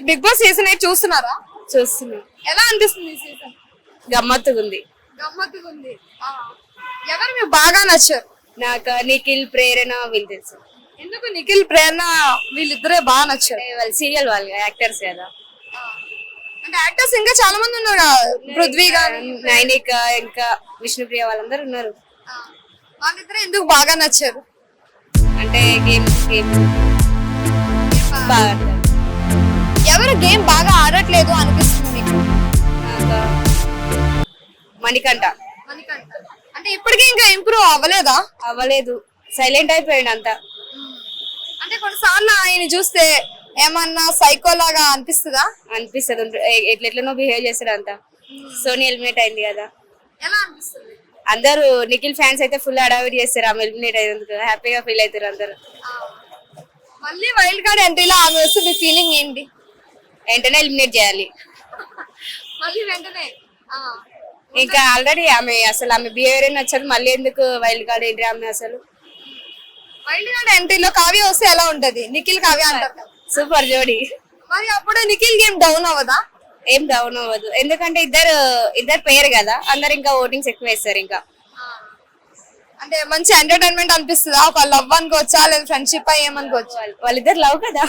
Big boss season eight చూస్తున్నారా? చూస్తున్నాం. ఎలా అనిపిస్తుంది ఈ సీజన్? గమ్మత్తుగా ఉంది. గమ్మత్తుగా ఉంది. ఆ. ఎవరు మీకు బాగా నచ్చారు? నాకు నిఖిల్ ప్రేరణ వీళ్ళు తెలుసు. ఎందుకు నిఖిల్ ప్రేరణ వీళ్ళిద్దరే బాగా నచ్చారు? అంటే వాళ్ళు సీరియల్ వాళ్ళు యాక్టర్స్ కదా. అంటే యాక్టర్స్ ఇంకా చాలా మంది ఉన్నారు. పృథ్వీ గారు నైనిక ఇంకా విష్ణుప్రియ వాళ్ళందరూ ఉన్నారు. వాళ్ళిద్దరే ఎందుకు బాగా నచ్చారు? అంటే గేమ్స్ గేమ్స్ బాగా ఆడతారు. ఎవరు గేమ్ బాగా ఆడట్లేదు అనిపిస్తుంది. మణికంఠ. అంటే ఇప్పటికీ ఇంకా ఇంప్రూవ్ అవ్వలేదా? అవ్వలేదు. సైలెంట్ అయిపోయాడు అంతా అంటే కొన్నిసార్లు ఆయన చూస్తే ఏమన్నా సైకో లాగా అనిపిస్తుందా? అనిపిస్తుంది. ఎట్లెట్లనో బిహేవ్ చేస్తాడు అంతా సోనీ ఎలిమినేట్ అయింది కదా. ఎలా అనిపిస్తుంది? అందరూ నిఖిల్ ఫ్యాన్స్ అయితే ఫుల్ అడావిడి చేస్తారు. ఆమె ఎలిమినేట్ అయినందుకు. హ్యాపీగా ఫీల్ అవుతారు అందరూ. మళ్ళీ వైల్డ్ కార్డ్ ఎంట్రీలో ఆమె వస్తే మీ ఫీలింగ్ ఏంటి? వెంటనే ఎలిమినేట్ చేయాలి. మళ్ళీ వెంటనే. ఇంకా ఆల్రెడీ ఆమె అసలు ఆమె బిహేవియర్ నచ్చదు. మళ్ళీ ఎందుకు వైల్డ్ కార్డ్ ఏంటి ఆమె అసలు? వైల్డ్ కార్డ్ ఎంట్రీలో కావ్య వస్తే ఎలా ఉంటది? నిఖిల్ కావ్య అంటారు. కదా. సూపర్ జోడి. మరి అప్పుడు నిఖిల్ గేమ్ డౌన్ అవ్వదా? ఏం డౌన్ అవ్వదు. ఎందుకంటే ఇద్దరు ఇద్దరు పేరు కదా. అందరు ఇంకా ఓటింగ్స్ ఎక్కువ వేస్తారు ఇంకా. అంటే మంచి ఎంటర్టైన్మెంట్ అనిపిస్తుందా? ఒక లవ్ అనుకోవచ్చా? లేదా ఫ్రెండ్షిప్ ఏమనుకోవచ్చా? వాళ్ళ- వాళ్ళిద్దరు లవ్ కదా?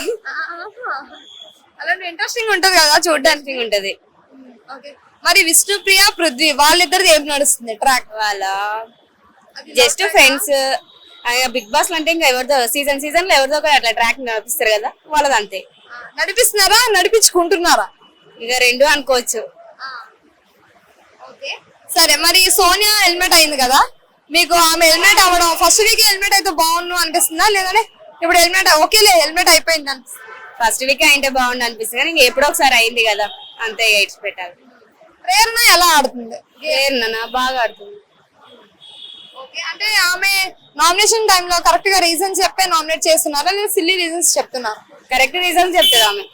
అలాంటి ఇంట్రెస్టింగ్ ఉంటది కదా చూడడానికి ఉంటది. మరి విష్ణుప్రియ పృథ్వీ వాళ్ళిద్దరిది ఏం నడుస్తుంది? ట్రాక్ వాళ్ళ? జస్ట్ ఫ్రెండ్స్ బిగ్ బాస్ అంటే ఇంకా ఎవరిదో సీజన్ సీజన్లో ఎవరిదో అట్లా ట్రాక్ నడిపిస్తారు కదా వాళ్ళది అంతే నడిపిస్తున్నారా నడిపించుకుంటున్నారా? ఇక రెండు అనుకోవచ్చు. సరే మరి సోనియా హెల్మెట్ అయింది కదా మీకు ఆమె హెల్మెట్ అవ్వడం ఫస్ట్ వీక్ హెల్మెట్ అయితే బాగుండు అనిపిస్తుందా? లేదంటే ఇప్పుడు హెల్మెట్ ఓకేలే హెల్మెట్ అయిపోయింది అనిపిస్తుంది? ఫస్ట్ వీక్ అయింటే బాగుండు అనిపిస్తుంది కానీ ఎప్పుడో ఒకసారి అయింది కదా అంతే ఇట్స్ పెట్టాలి. ప్రేరణ ఎలా ఆడుతుంది? ఏమన్నా బాగా ఆడుతుంది. ఓకే అంటే ఆమె నామినేషన్ టైంలో కరెక్ట్గా రీజన్స్ చెప్పే నామినేట్ చేస్తున్నారా? లేదా సిల్లీ రీజన్స్ చెప్తున్నారా? కరెక్ట్ రీజన్ చెప్తుంది ఆమె.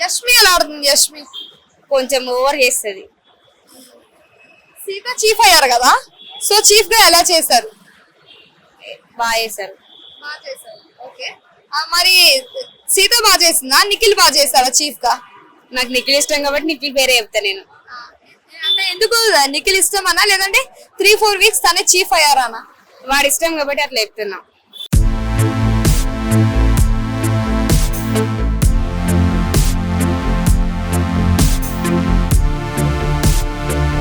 యష్మి ఎలా ఆడుతుంది? యష్మి? కొంచెం ఓవర్ చేస్తుంది. సీత చీఫ్ అయ్యారు కదా సో చీఫ్గా ఎలా చేశారు? బాగా చేస్తారు బాగా చేశారు. ఓకే. మరి సీత బాగా చేసిందా నిఖిల్ బాగా చేశారా చీఫ్గా? నాకు నిఖిల్ ఇష్టం కాబట్టి నిఖిల్ పేరే చెప్తా నేను. అంటే ఎందుకు నిఖిల్ ఇష్టమన్నా లేదంటే త్రీ ఫోర్ వీక్స్ తనే చీఫ్ అయ్యారానా? వాడి ఇష్టం కాబట్టి అట్లా చెప్తున్నా.